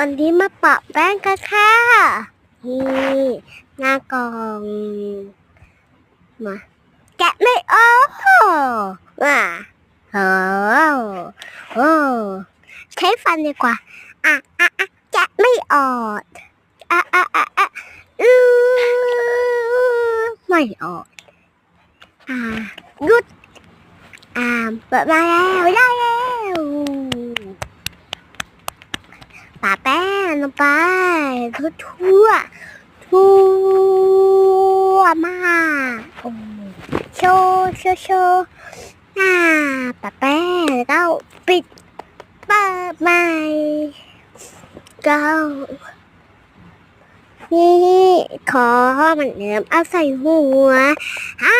วันนี้มาปะแป้งกันค่ะ นี่หน้ากอง มา แกะไม่ออกอะโอ้โอ้ใช้ฟันดีกว่า อะอะอะแกะไม่ออกอะอะอะอะอือไม่ออก อ่าหยุดอ่าเปิดมาแล้วได้แล้วปาแป้งลงไปทั่วทั่วทั่วมากโอ้โชว์โชว์โชว์อ่าปาแป้งแล้วปิดเปิดใหม่ก็นี่ขอมือนเดิมเอาใส่หัวอ้า